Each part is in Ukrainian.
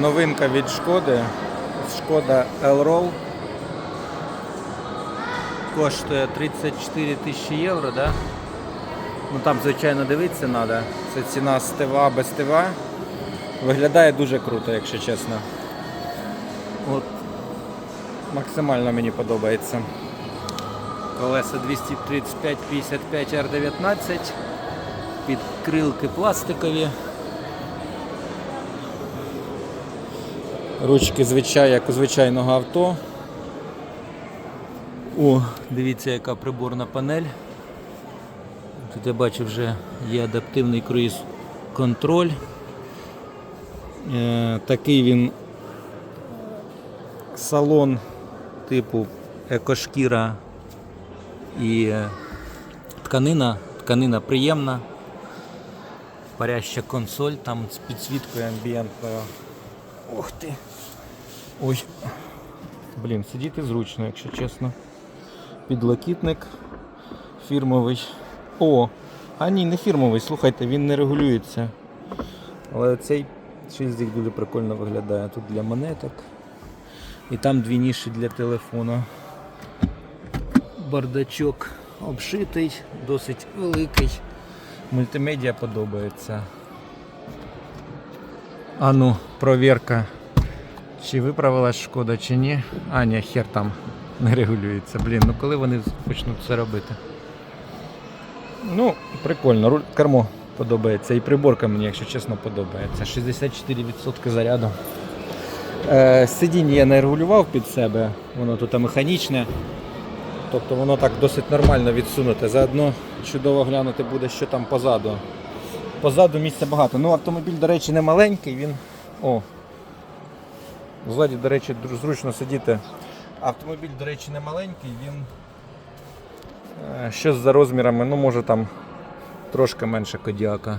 новинка від Шкоди. Шкода L-Roll. Коштує 34 тисячі євро, да? Ну там, звичайно, дивитися треба. Це ціна з ТВА без ТВА. Виглядає дуже круто, якщо чесно. От. Максимально мені подобається. Колеса 235-55 R19. Підкрилки пластикові. Ручки звичай, як у звичайного авто. О, дивіться, яка приборна панель. Тут я бачу вже є адаптивний круїз контроль. Е, такий він салон типу екошкіра і е, тканина. Тканина приємна. Паряща консоль, там з підсвіткою амбієнтною. Ух ти. Ой. Блін, сидіти зручно, якщо чесно. Підлокітник фірмовий. О! А ні, не фірмовий, слухайте, він не регулюється. Але цей шильдик дуже прикольно виглядає. Тут для монеток. І там дві ніші для телефону. Бардачок обшитий, досить великий. Мультимедіа подобається. А ну, провірка. Чи виправилась шкода, чи ні. А, ні, хер там не регулюється. Блін, ну коли вони почнуть це робити? Ну, прикольно, руль кермо подобається. І приборка мені, якщо чесно, подобається. 64% заряду. Е, сидіння я не регулював під себе, воно тут механічне. Тобто воно так досить нормально відсунуте. Заодно чудово глянути буде, що там позаду. Позаду місця багато. Ну, автомобіль, до речі, не маленький, він. О. Ззаді, до речі, зручно сидіти. Автомобіль, до речі, не маленький, він. е, Щось за розмірами, ну може там трошки менше кодіака.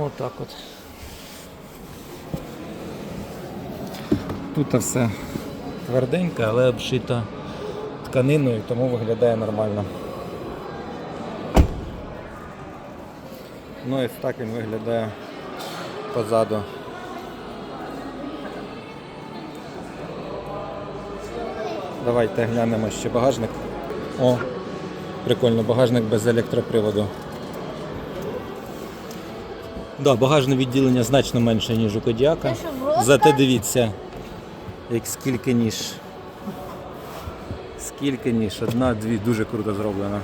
Отак от. Тут все тверденьке, але обшито тканиною, тому виглядає нормально. Ну і так він виглядає позаду. Давайте глянемо ще багажник. О, прикольно, багажник без електроприводу. Да, багажне відділення значно менше, ніж у Кодіака. Зате дивіться, як скільки ніж. Скільки ніж, одна, дві, дуже круто зроблено.